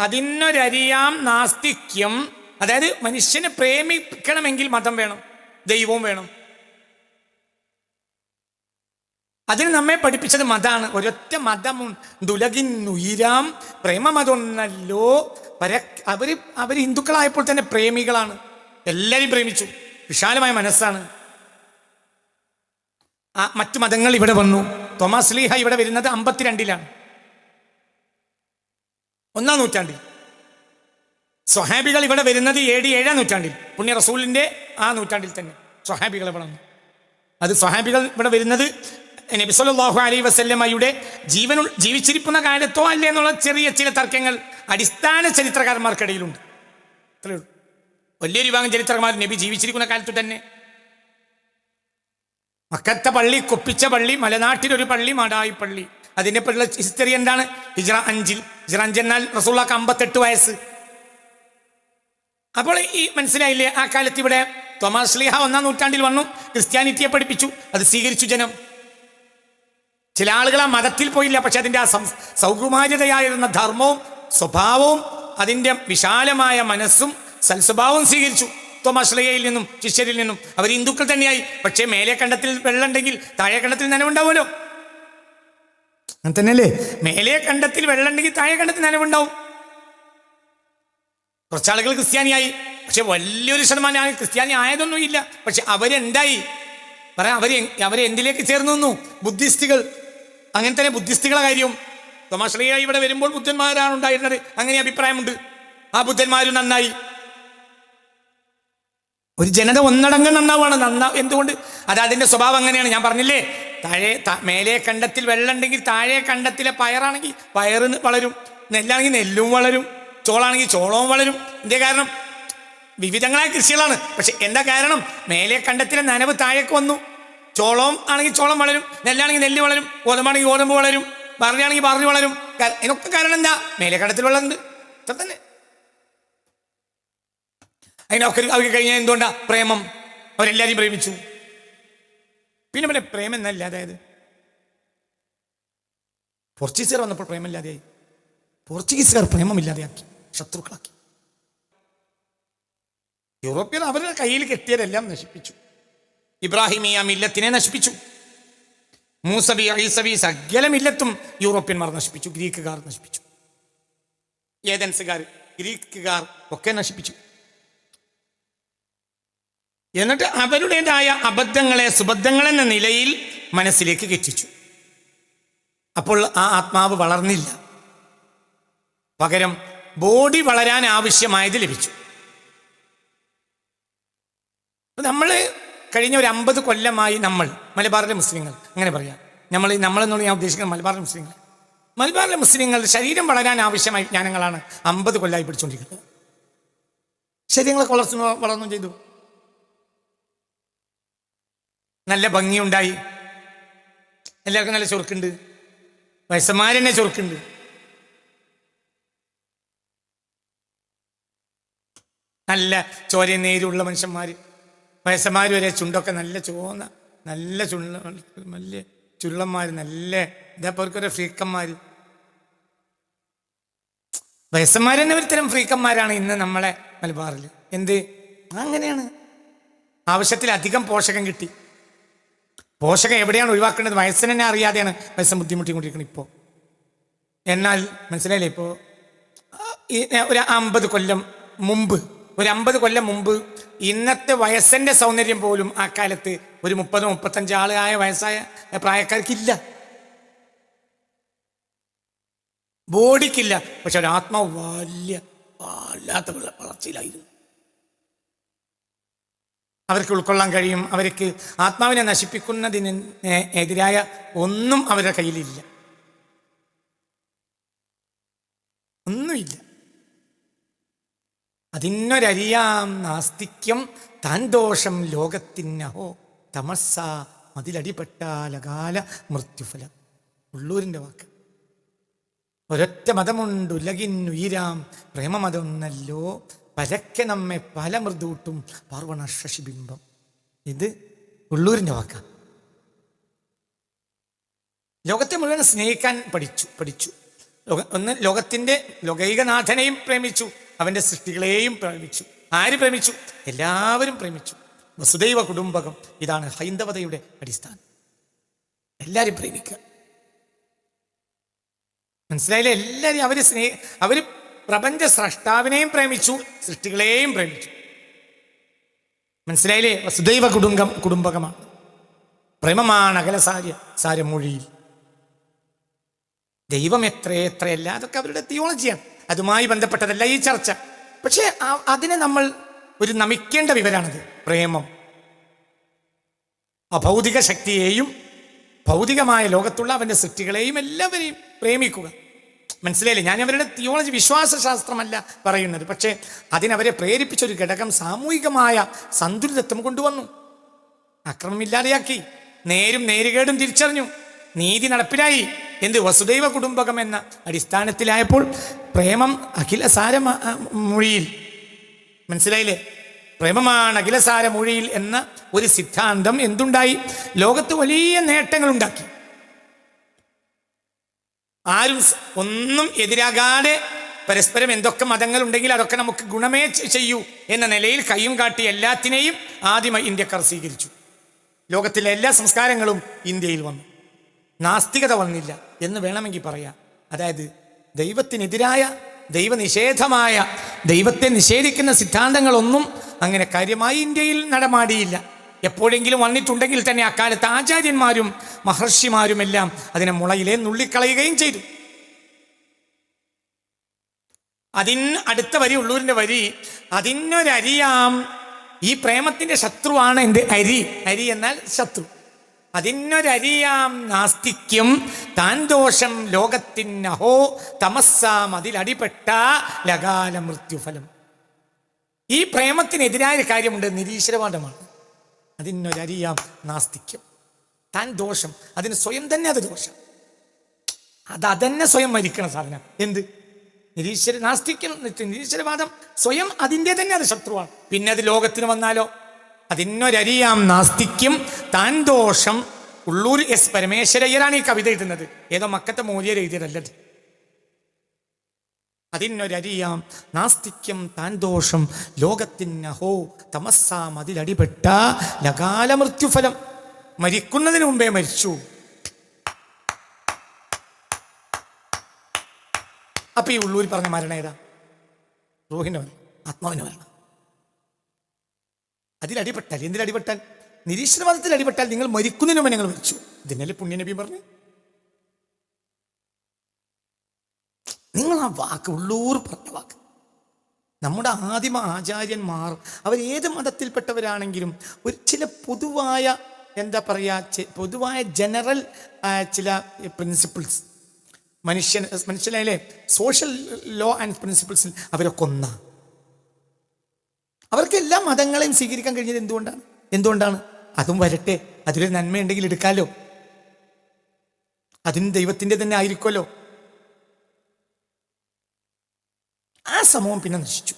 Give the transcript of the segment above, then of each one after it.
അതിനൊരരിയാം നാസ്തിക്യം. അതായത് മനുഷ്യനെ പ്രേമിക്കണമെങ്കിൽ മതം വേണം ദൈവവും വേണം. അതിന് നമ്മെ പഠിപ്പിച്ചത് മതാണ്. ഒരൊറ്റ മതമും ദുലകിന്നുയിരാം പ്രേമമതൊന്നല്ലോ. പര അവർ അവർ ഹിന്ദുക്കളായപ്പോൾ തന്നെ പ്രേമികളാണ്. എല്ലാവരും പ്രേമിച്ചു. വിശാലമായ മനസ്സാണ്. മറ്റു മതങ്ങൾ ഇവിടെ വന്നു. തോമസ് ലീഹ ഇവിടെ വരുന്നത് അമ്പത്തിരണ്ടിലാണ്. ഒന്നാം നൂറ്റാണ്ടിൽ. സ്വഹാബികൾ ഇവിടെ വരുന്നത് എ ഡി ഏഴാം നൂറ്റാണ്ടിൽ. പുണ്യ റസൂലിന്റെ ആ നൂറ്റാണ്ടിൽ തന്നെ സ്വഹാബികൾ ഇവിടെ വന്നു. അത് സ്വഹാബികൾ ഇവിടെ വരുന്നത് നബിസ്വല്ലാഹു അലൈ അലൈഹി വസല്ലമയുടെ ജീവനു ജീവിച്ചിരിക്കുന്ന കാലത്തോ അല്ലേ എന്നുള്ള ചെറിയ ചില തർക്കങ്ങൾ അടിസ്ഥാന ചരിത്രകാരന്മാർക്കിടയിലുണ്ട്. അത്രയേ ഉള്ളൂ. വലിയൊരു വിഭാഗം ചരിത്രകാരന്മാർ നബി ജീവിച്ചിരിക്കുന്ന കാലത്ത് തന്നെ. മക്കത്തെ പള്ളി കൊപ്പിച്ച പള്ളി മലനാട്ടിലൊരു പള്ളി മാടായി പള്ളി അതിനെപ്പറ്റിയുള്ള ഹിസ്റ്ററി എന്താണ്? ഹിജ്റ അഞ്ചിൽ. ഹിജ്റ റസൂള്ളക്ക് അമ്പത്തെട്ട് വയസ്സ്. അപ്പോൾ ഈ മനസ്സിലായില്ലേ ആ കാലത്ത് ഇവിടെ തോമസ് ശ്ലീഹ ഒന്നാം നൂറ്റാണ്ടിൽ വന്നു ക്രിസ്ത്യാനിറ്റിയെ പഠിപ്പിച്ചു അത് സ്വീകരിച്ചു ജനം. ചില ആളുകൾ ആ മതത്തിൽ പോയില്ല പക്ഷെ അതിന്റെ ആ സൗകുമാര്യതയായിരുന്ന ധർമ്മവും സ്വഭാവവും അതിന്റെ വിശാലമായ മനസ്സും സൽസ്വഭാവവും സ്വീകരിച്ചു. തോമാശ്ലയയിൽ നിന്നും ശിഷ്യരിൽ നിന്നും. അവർ ഹിന്ദുക്കൾ തന്നെയായി പക്ഷേ മേലെ കണ്ടത്തിൽ വെള്ളമുണ്ടെങ്കിൽ താഴെ കണ്ടത്തിൽ നനവുണ്ടാവുമല്ലോ. അങ്ങനെ തന്നെയല്ലേ മേലെ കണ്ടത്തിൽ വെള്ളമുണ്ടെങ്കിൽ താഴെ കണ്ടത്തിൽ നനവുണ്ടാവും. കുറച്ചാളുകൾ ക്രിസ്ത്യാനിയായി. പക്ഷെ വലിയൊരു ശതമാനം ക്രിസ്ത്യാനി ആയതൊന്നും ഇല്ല. പക്ഷെ അവരെന്തായി? പറയാം അവർ അവരെ എന്തിലേക്ക് ചേർന്നു നിന്നു? ബുദ്ധിസ്റ്റുകൾ. അങ്ങനെ തന്നെ ബുദ്ധിസ്റ്റുകളെ കാര്യവും തമാശ്രീയ ഇവിടെ വരുമ്പോൾ ബുദ്ധന്മാരാണ് ഉണ്ടായിരുന്നത്. അങ്ങനെ അഭിപ്രായമുണ്ട്. ആ ബുദ്ധന്മാരും നന്നായി. ഒരു ജനത ഒന്നടങ്കം നന്നാവാണ്. നന്നാ എന്തുകൊണ്ട്? അത് അതിന്റെ സ്വഭാവം അങ്ങനെയാണ്. ഞാൻ പറഞ്ഞില്ലേ? താഴെ മേലെ കണ്ടത്തിൽ വെള്ളം ഉണ്ടെങ്കിൽ താഴെ കണ്ടത്തിലെ പയറാണെങ്കിൽ പയറ് വളരും. നെല്ലാണെങ്കിൽ നെല്ലും വളരും. ചോളാണെങ്കിൽ ചോളവും വളരും. എന്തേ കാരണം? വിവിധങ്ങളായ കൃഷികളാണ്. പക്ഷെ എന്താ കാരണം? മേലെ കണ്ടത്തിലെ നനവ് താഴേക്ക് വന്നു. ചോളവും ആണെങ്കിൽ ചോളം വളരും. നെല്ലാണെങ്കിൽ നെല്ല് വളരും. ഗോതമ്പാണെങ്കിൽ ഗോതമ്പ് വളരും. പറഞ്ഞാണെങ്കിൽ പറഞ്ഞു വളരും. ഇതിനൊക്കെ കാരണം എന്താ? മേലെ കണ്ടത്തിൽ വെള്ളമുണ്ട്. ഇത്ര തന്നെ. അതിനൊക്കെ അവർക്ക് കഴിഞ്ഞാൽ എന്തുകൊണ്ടാ? പ്രേമം. അവരെല്ലാവരും പ്രേമിച്ചു. പിന്നെ പിന്നെ പ്രേമം എന്നാ ഇല്ലാതായത് പോർച്ചുഗീസുകാർ വന്നപ്പോൾ പ്രേമമില്ലാതെയായി. പോർച്ചുഗീസുകാർ പ്രേമമില്ലാതെയാക്കി ശത്രുക്കളാക്കി. യൂറോപ്യൻ അവരുടെ കയ്യിൽ കെട്ടിയതെല്ലാം നശിപ്പിച്ചു. ഇബ്രാഹിമിയ മില്ലത്തിനെ നശിപ്പിച്ചു. മൂസബി ഐസബി സകല മില്ലത്തും യൂറോപ്യന്മാർ നശിപ്പിച്ചു ഗ്രീക്കുകാർ നശിപ്പിച്ചു. ഏതൻസുകാർ ഗ്രീക്കുകാർ ഒക്കെ നശിപ്പിച്ചു. എന്നിട്ട് അവരുടേതായ അബദ്ധങ്ങളെ സുബദ്ധങ്ങളെന്ന നിലയിൽ മനസ്സിലേക്ക് കെട്ടിച്ചു. അപ്പോൾ ആ ആത്മാവ് വളർന്നില്ല. പകരം ബോഡി വളരാൻ ആവശ്യമായത് ലഭിച്ചു. നമ്മൾ കഴിഞ്ഞ ഒരു അമ്പത് കൊല്ലമായി നമ്മൾ മലബാറിലെ മുസ്ലിങ്ങൾ അങ്ങനെ പറയാം. നമ്മൾ നമ്മളെന്നുള്ള ഞാൻ ഉദ്ദേശിക്കുന്നത് മലബാറിലെ മുസ്ലിങ്ങൾ മലബാറിലെ മുസ്ലിങ്ങൾ ശരീരം വളരാൻ ആവശ്യമായ ജ്ഞാനങ്ങളാണ് അമ്പത് കൊല്ലമായി പിടിച്ചുകൊണ്ടിരിക്കുന്നത് ശരീരങ്ങളൊക്കെ വളർന്നു വളർന്നു ചെയ്തു. നല്ല ഭംഗിയുണ്ടായി. എല്ലാവർക്കും നല്ല ചുരുക്കുണ്ട് വയസ്സന്മാരെന്നെ ചുരുക്കുണ്ട് നല്ല ചോര നേരുള്ള മനുഷ്യന്മാർ വയസ്സന്മാർ വരെ ചുണ്ടൊക്കെ നല്ല ചുവന്ന നല്ല ചുള്ള നല്ല ചുള്ളന്മാർ നല്ല ഇതപ്പോൾ അവർക്കൊരു ഫ്രീക്കന്മാർ വയസ്സന്മാർ തന്നെ ഒരു തരം ഫ്രീക്കന്മാരാണ് ഇന്ന് നമ്മളെ മലബാറിൽ എന്ത്? അങ്ങനെയാണ്. ആവശ്യത്തിലധികം പോഷകം കിട്ടി. പോഷകം എവിടെയാണ് ഒഴിവാക്കേണ്ടത്? വയസ്സിനെ അറിയാതെയാണ് വയസ്സം ബുദ്ധിമുട്ടിക്കൊണ്ടിരിക്കുന്നത് ഇപ്പോൾ എന്നാൽ മനസ്സിലായില്ലേ ഇപ്പോൾ ഈ ഒരു അമ്പത് കൊല്ലം മുമ്പ് ഒരു അമ്പത് കൊല്ലം മുമ്പ് ഇന്നത്തെ വയസ്സിന്റെ സൗന്ദര്യം പോലും ആ കാലത്ത് ഒരു മുപ്പത് മുപ്പത്തഞ്ച് ആളായ വയസ്സായ പ്രായക്കാർക്കില്ല. ബോഡിക്കില്ല. പക്ഷെ ഒരു ആത്മാവ് വലിയ വല്ലാത്ത വളർച്ചയിലായിരുന്നു. അവർക്ക് ഉൾക്കൊള്ളാൻ കഴിയും. അവർക്ക് ആത്മാവിനെ നശിപ്പിക്കുന്നതിന് എതിരായ ഒന്നും അവരുടെ കയ്യിലില്ല. ഒന്നുമില്ല. അതിനൊരരിയാം നാസ്തിക്യം താൻ ദോഷം ലോകത്തിനഹോ തമസ മതിലടിപ്പെട്ടാലകാല മൃത്യുഫലം. ഉള്ളൂരിന്റെ വാക്ക്. ഒരൊറ്റ മതമുണ്ട്. ഉലകിന്നുയിരാം പരക്കെ നമ്മെ പല മൃദൂട്ടും പാർവണ ശശിബിംബം ഇത് ഉള്ളൂരിന്റെ വാക്ക. ലോകത്തെ മുഴുവൻ സ്നേഹിക്കാൻ പഠിച്ചു പഠിച്ചു. ലോക ഒന്ന് ലോകത്തിന്റെ ലോകൈകനാഥനെയും പ്രേമിച്ചു അവന്റെ സൃഷ്ടികളെയും പ്രേമിച്ചു. ആര് പ്രേമിച്ചു? എല്ലാവരും പ്രേമിച്ചു. വസുദൈവ കുടുംബകം ഇതാണ് ഹൈന്ദവതയുടെ അടിസ്ഥാനം. എല്ലാവരും പ്രേമിക്കുക. മനസ്സിലായില്ലേ? എല്ലാവരും അവർ സ്നേഹ അവർ പ്രപഞ്ച സ്രഷ്ടാവിനെയും പ്രേമിച്ചു സൃഷ്ടികളെയും പ്രേമിച്ചു. മനസ്സിലായില്ലേ? വസുദൈവ കുടുംബം കുടുംബകമാണ് പ്രേമമാണ് അകലസാര്യ സാരമൊഴിയിൽ. ദൈവം എത്ര എത്രയല്ല അതൊക്കെ അവരുടെ തിയോളജിയാണ്. അതുമായി ബന്ധപ്പെട്ടതല്ല ഈ ചർച്ച. പക്ഷേ അതിനെ നമ്മൾ ഒരു നമിക്കേണ്ട വിവരാണത് പ്രേമം. അഭൗതിക ശക്തിയെയും ഭൗതികമായ ലോകത്തുള്ള അവന്റെ സൃഷ്ടികളെയും എല്ലാവരെയും പ്രേമിക്കുക. മനസ്സിലായില്ലേ? ഞാൻ അവരുടെ തിയോളജി വിശ്വാസശാസ്ത്രമല്ല പറയുന്നത്. പക്ഷേ അതിനവരെ പ്രേരിപ്പിച്ച ഒരു ഘടകം സാമൂഹികമായ സന്തുലിതത്വം കൊണ്ടുവന്നു. അക്രമമില്ലാതെയാക്കി. നേരും നേരുകേടും തിരിച്ചറിഞ്ഞു. നീതി നടപ്പിലായി. എന്ത് വസുദൈവ കുടുംബകം എന്ന അടിസ്ഥാനത്തിലായപ്പോൾ പ്രേമം അഖിലസാര മൊഴിയിൽ. മനസ്സിലായില്ലേ? പ്രേമമാണ് അഖിലസാര മൊഴിയിൽ എന്ന ഒരു സിദ്ധാന്തം എന്തുണ്ടായി? ലോകത്ത് വലിയ നേട്ടങ്ങൾ ഉണ്ടാക്കി ആരും ഒന്നും എതിരാകാതെ പരസ്പരം എന്തൊക്കെ മതങ്ങൾ ഉണ്ടെങ്കിൽ അതൊക്കെ നമുക്ക് ഗുണമേ ചെയ്യൂ എന്ന നിലയിൽ കൈയും കാട്ടി എല്ലാത്തിനെയും ആദ്യമായി ഇന്ത്യക്കാർ സ്വീകരിച്ചു. ലോകത്തിലെ എല്ലാ സംസ്കാരങ്ങളും ഇന്ത്യയിൽ വന്നു. നാസ്തികത വന്നില്ല എന്ന് വേണമെങ്കിൽ പറയാം. അതായത് ദൈവത്തിനെതിരായ ദൈവനിഷേധമായ ദൈവത്തെ നിഷേധിക്കുന്ന സിദ്ധാന്തങ്ങളൊന്നും അങ്ങനെ കാര്യമായി ഇന്ത്യയിൽ നടമാടിയില്ല. എപ്പോഴെങ്കിലും വന്നിട്ടുണ്ടെങ്കിൽ തന്നെ അക്കാലത്ത് ആചാര്യന്മാരും മഹർഷിമാരുമെല്ലാം അതിനെ മുളയിലെ നുള്ളിക്കളയുകയും ചെയ്തു. അതിൻ അടുത്ത വരി ഉള്ളൂരിന്റെ വരി അതിനൊരരിയാം ഈ പ്രേമത്തിന്റെ ശത്രുവാണ് എന്റെ അരി. അരി എന്നാൽ ശത്രു. അതിനൊരരിയാം നാസ്തിക്യം താൻ ദോഷം ലോകത്തിനഹോ തമസ്സാം അതിലടിപ്പെട്ട ലകാല മൃത്യുഫലം ഈ പ്രേമത്തിനെതിരായ കാര്യമുണ്ട് നിരീശ്വരവാദമാണ്. അതിനൊരരിയാം നാസ്തിക്യം. താൻ ദോഷം. അതിന് സ്വയം തന്നെ അത് ദോഷം. അത് അതന്നെ സ്വയം മരിക്കണം സാധനം. എന്ത്? നിരീശ്വര നാസ്തിക്യം നിരീശ്വരവാദം. സ്വയം അതിന്റെ തന്നെ അത് ശത്രുവാണ്. പിന്നെ അത് ലോകത്തിന് വന്നാലോ? അതിനൊരരിയാം നാസ്തിക്യം താൻ ദോഷം. ഉള്ളൂർ എസ് പരമേശ്വരയ്യരാണ് ഈ കവിത എഴുതുന്നത്. ഏതോ മക്കത്തെ മൂല്യർ എഴുതിയതല്ലത് അതിനൊരരിയാം. നാസ്തിക്യം താൻ ദോഷം. ലോകത്തിനഹോ തമസ്സാം അതിലടിപ്പെട്ട ലകാല മൃത്യുഫലം മരിക്കുന്നതിന് മുമ്പേ മരിച്ചു. അപ്പൊ ഈ ഉള്ളൂർ പറഞ്ഞ മരണം ഏതാ? റൂഹിന്റെ മരണം ആത്മാവിന്റെ മരണം. അതിലടിപ്പെട്ടാൽ എന്തിലടിപ്പെട്ടാൽ നിരീശ്വരവാദത്തിൽ അടിപ്പെട്ടാൽ നിങ്ങൾ മരിക്കുന്നതിന് മുമ്പ് നിങ്ങൾ മരിച്ചു. ഇതിനല്ലേ പുണ്യനബി പറഞ്ഞു? നിങ്ങൾ ആ വാക്ക് ഉള്ളൂർ പറഞ്ഞ വാക്ക്. നമ്മുടെ ആദിമ ആചാര്യന്മാർ അവർ ഏത് മതത്തിൽപ്പെട്ടവരാണെങ്കിലും ഒരു ചില പൊതുവായ എന്താ പറയുക പൊതുവായ ജനറൽ ചില പ്രിൻസിപ്പിൾസ് മനുഷ്യൻ മനുഷ്യനല്ലേ സോഷ്യൽ ലോ ആൻഡ് പ്രിൻസിപ്പിൾസിൽ അവരൊക്കെ ഒന്നാണ് അവർക്ക് എല്ലാ മതങ്ങളെയും സ്വീകരിക്കാൻ കഴിഞ്ഞത് എന്തുകൊണ്ടാണ്? എന്തുകൊണ്ടാണ്? അതും വരട്ടെ അതിലൊരു നന്മയുണ്ടെങ്കിൽ എടുക്കാലോ? അതിന് ദൈവത്തിന്റെ തന്നെ ആയിരിക്കുമല്ലോ. സമൂഹം പിന്നെ നശിച്ചു.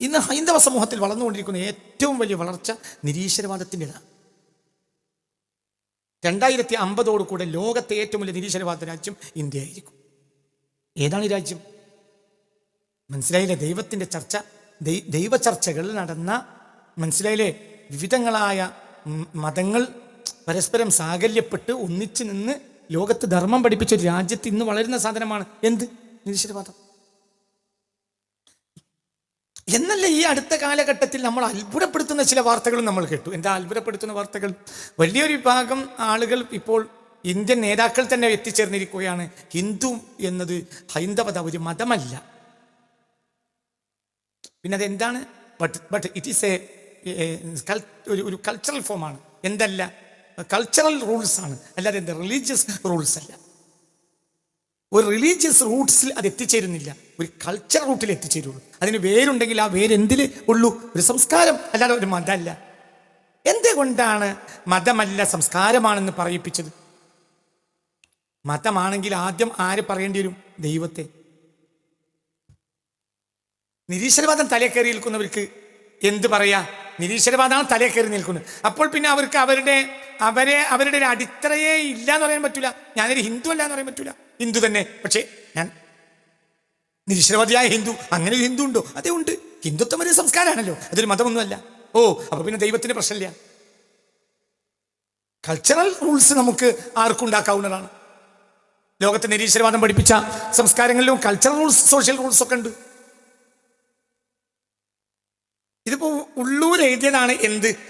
ഇന്ന് ഹൈന്ദവ സമൂഹത്തിൽ വളർന്നുകൊണ്ടിരിക്കുന്ന ഏറ്റവും വലിയ വളർച്ച നിരീശ്വരവാദത്തിന്റെതാണ് രണ്ടായിരത്തി അമ്പതോടുകൂടെ ലോകത്തെ ഏറ്റവും വലിയ നിരീശ്വരവാദ രാജ്യം ഇന്ത്യ ആയിരിക്കും ഏതാണ് ഈ രാജ്യം? മനസ്സിലായില്ലേ? ദൈവത്തിന്റെ ചർച്ച ദൈവ ചർച്ചകൾ നടന്ന മനസ്സിലായില്ലേ? വിവിധങ്ങളായ മതങ്ങൾ പരസ്പരം സാകല്യപ്പെട്ട് ഒന്നിച്ചു നിന്ന് ലോകത്ത് ധർമ്മം പഠിപ്പിച്ച ഒരു രാജ്യത്ത് ഇന്ന് വളരുന്ന സാധനമാണ്. എന്ത്? നിരീശ്വരവാദം. എന്നല്ല ഈ അടുത്ത കാലഘട്ടത്തിൽ നമ്മൾ അത്ഭുതപ്പെടുത്തുന്ന ചില വാർത്തകളും നമ്മൾ കേട്ടു? എന്താ അത്ഭുതപ്പെടുത്തുന്ന വാർത്തകൾ? വലിയൊരു വിഭാഗം ആളുകൾ ഇപ്പോൾ ഇന്ത്യൻ നേതാക്കൾ തന്നെ എത്തിച്ചേർന്നിരിക്കുകയാണ്. ഹിന്ദു എന്നത് ഹൈന്ദവത ഒരു മതമല്ല. പിന്നെ അതെന്താണ്? But but it is a ഒരു ഒരു കൾച്ചറൽ ഫോമാണ് എന്തല്ല? കൾച്ചറൽ റൂൾസ് ആണ്. അല്ലാതെ എന്താ? റിലീജിയസ് റൂൾസ് അല്ല. ഒരു റിലീജിയസ് റൂട്ട്സിൽ അത് എത്തിച്ചേരുന്നില്ല. ഒരു കൾച്ചർ റൂട്ടിൽ എത്തിച്ചേരുള്ളൂ. അതിന് വേരുണ്ടെങ്കിൽ ആ വേര് എന്തിൽ ഉള്ളൂ? ഒരു സംസ്കാരം. അല്ലാതെ ഒരു മതമല്ല. എന്തുകൊണ്ടാണ് മതമല്ല സംസ്കാരമാണെന്ന് പറയിപ്പിച്ചത്? മതമാണെങ്കിൽ ആദ്യം ആര് പറയേണ്ടി വരും? ദൈവത്തെ. നിരീശ്വരവാദം തലേ കയറി നിൽക്കുന്നവർക്ക് എന്ത് പറയാ? നിരീശ്വരവാദമാണ് തലേ കയറി നിൽക്കുന്നത്. അപ്പോൾ പിന്നെ അവർക്ക് അവരുടെ അവരെ അവരുടെ ഒരു അടിത്തറയെ ഇല്ല എന്ന് പറയാൻ പറ്റില്ല ഞാനൊരു ഹിന്ദു അല്ല എന്ന് പറയാൻ പറ്റില്ല ഹിന്ദു തന്നെ. പക്ഷേ ഞാൻ നിരീശ്വരവാദിയായ ഹിന്ദു അങ്ങനെ ഒരു ഹിന്ദു ഉണ്ടോ? അതേ ഉണ്ട്. ഹിന്ദുത്വം ഒരു സംസ്കാരമാണല്ലോ. അതൊരു മതമൊന്നുമല്ല. ഓ അപ്പൊ പിന്നെ ദൈവത്തിന്റെ പ്രശ്നമില്ല. കൾച്ചറൽ റൂൾസ് നമുക്ക് ആർക്കും ഉണ്ടാക്കാവുന്നതാണ്. ലോകത്തെ നിരീശ്വരവാദം പഠിപ്പിച്ച സംസ്കാരങ്ങളിലും കൾച്ചറൽ റൂൾസ് സോഷ്യൽ റൂൾസ് ഒക്കെ ഉണ്ട്. ഇതിപ്പോ ഉള്ളൂർ എഴുതിയതാണ് എന്ത്?